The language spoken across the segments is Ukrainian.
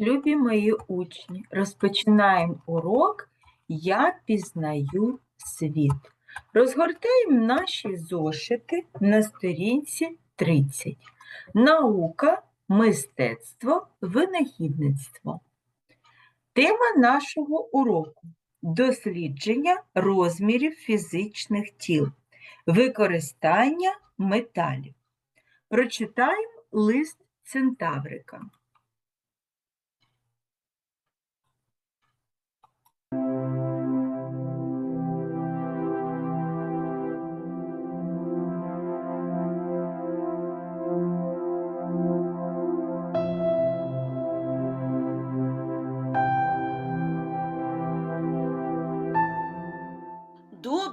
любі мої учні! Розпочинаємо урок Я пізнаю світ. Розгортаємо наші зошити на сторінці 30. Наука, мистецтво, винахідництво. Тема нашого уроку дослідження розмірів фізичних тіл, використання металів. Прочитаємо лист Центаврика.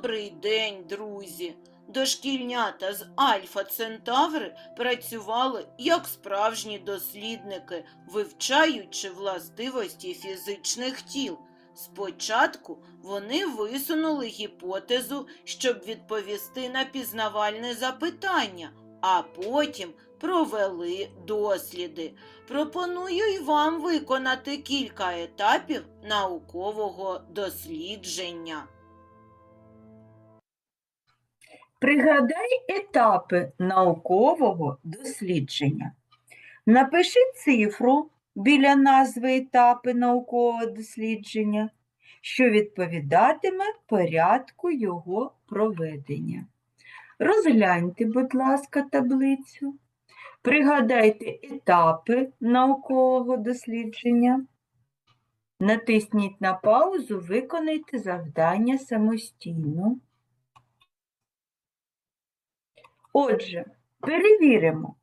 Добрий день, друзі! Дошкільнята з Альфа Центаври працювали як справжні дослідники, вивчаючи властивості фізичних тіл. Спочатку вони висунули гіпотезу, щоб відповісти на пізнавальне запитання, а потім провели досліди. Пропоную й вам виконати кілька етапів наукового дослідження. Пригадай етапи наукового дослідження. Напиши цифру біля назви етапи наукового дослідження, що відповідатиме порядку його проведення. Розгляньте, будь ласка, таблицю. Пригадайте етапи наукового дослідження. Натисніть на паузу, виконайте завдання самостійно. Отже, перевіримо.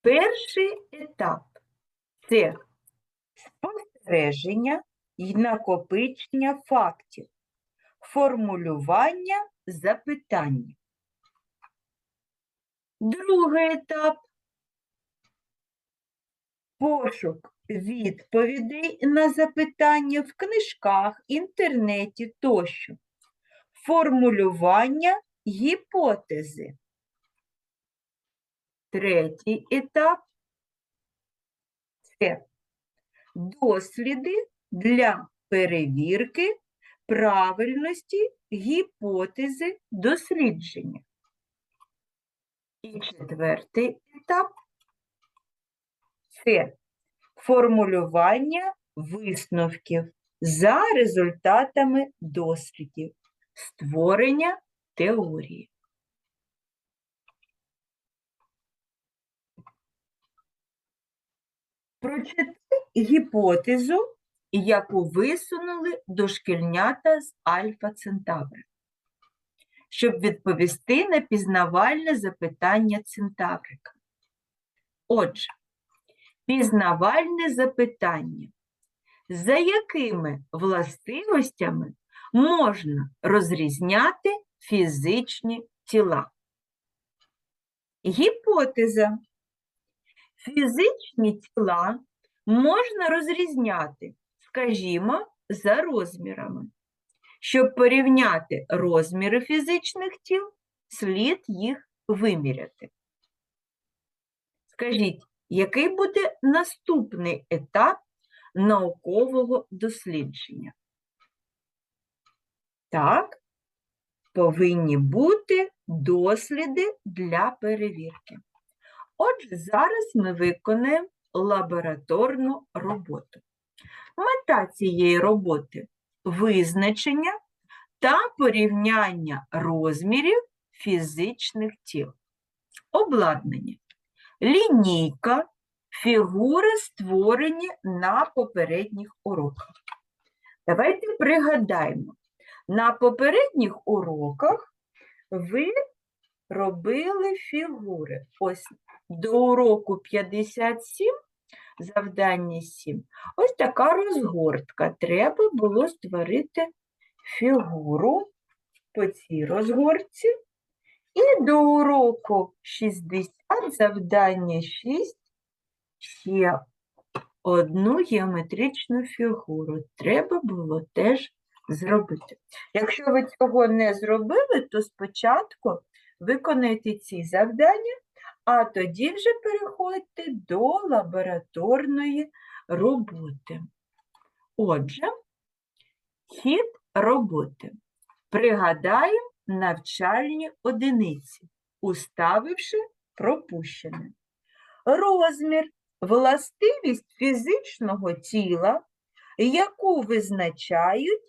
Перший етап це спостереження і накопичення фактів, формулювання запитання. Другий етап пошук відповідей на запитання в книжках, інтернеті тощо. Формулювання гіпотези. Третій етап це досліди для перевірки правильності гіпотези дослідження. І четвертий етап це формулювання висновків за результатами дослідів, створення теорії. Прочитай гіпотезу, яку висунули дошкільнята з Альфа Центаври, щоб відповісти на пізнавальне запитання Центаврика. Отже, пізнавальне запитання. За якими властивостями можна розрізняти фізичні тіла? Гіпотеза. Фізичні тіла можна розрізняти, скажімо, за розмірами. Щоб порівняти розміри фізичних тіл, слід їх виміряти. Скажіть, який буде наступний етап наукового дослідження? Так, повинні бути досліди для перевірки. Отже, зараз ми виконаємо лабораторну роботу. Мета цієї роботи визначення та порівняння розмірів фізичних тіл. Обладнання. Лінійка, фігури створені на попередніх уроках. Давайте пригадаємо, на попередніх уроках ви робили фігури. Ось до уроку 57, завдання 7, ось така розгортка. Треба було створити фігуру по цій розгортці. І до уроку 60, завдання 6, ще одну геометричну фігуру. Треба було теж зробити. Якщо ви цього не зробили, то спочатку виконайте ці завдання, а тоді вже переходьте до лабораторної роботи. Отже, хід роботи. Пригадаємо навчальні одиниці, уставивши пропущене. Розмір властивість фізичного тіла, яку визначають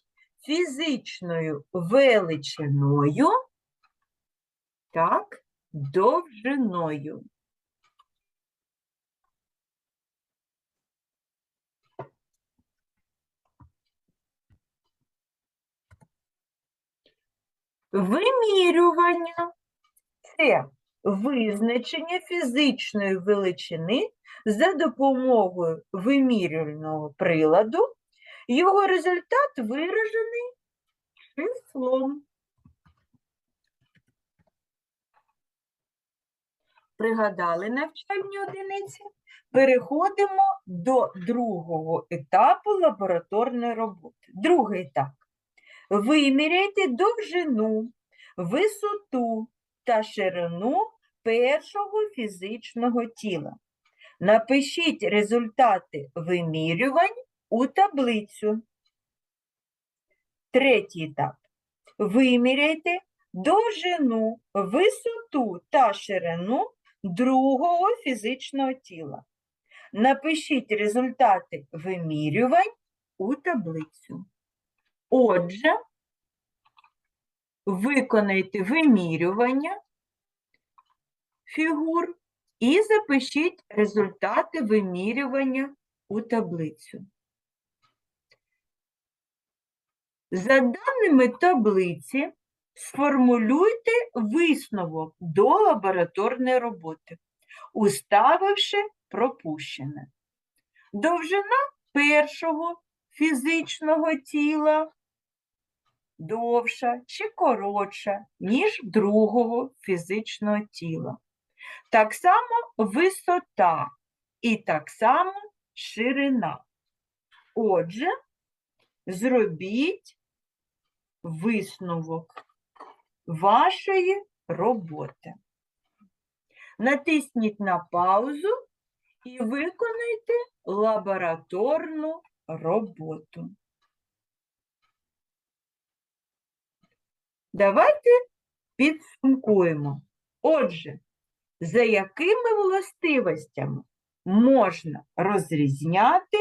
фізичною величиною, так, довжиною. Вимірювання це визначення фізичної величини за допомогою вимірювального приладу. Його результат виражений числом. Пригадали навчальні одиниці? Переходимо до другого етапу лабораторної роботи. Другий етап. Виміряйте довжину, висоту та ширину першого фізичного тіла. Напишіть результати вимірювань у таблицю. Третій етап. Виміряйте довжину, висоту та ширину другого фізичного тіла. Напишіть результати вимірювань у таблицю. Отже, виконайте вимірювання фігур і запишіть результати вимірювання у таблицю. За даними таблиці, сформулюйте висновок до лабораторної роботи, уставивши пропущене. Довжина першого фізичного тіла довша чи коротша, ніж другого фізичного тіла. Так само висота і так само ширина. Отже, зробіть висновок вашої роботи. Натисніть на паузу і виконайте лабораторну роботу. Давайте підсумкуємо. Отже, за якими властивостями можна розрізняти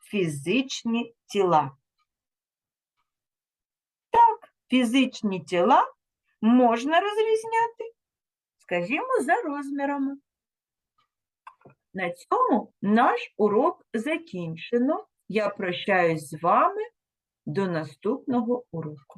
фізичні тіла? Так, фізичні тіла можна розрізняти, скажімо, за розмірами. На цьому наш урок закінчено. Я прощаюсь з вами до наступного уроку.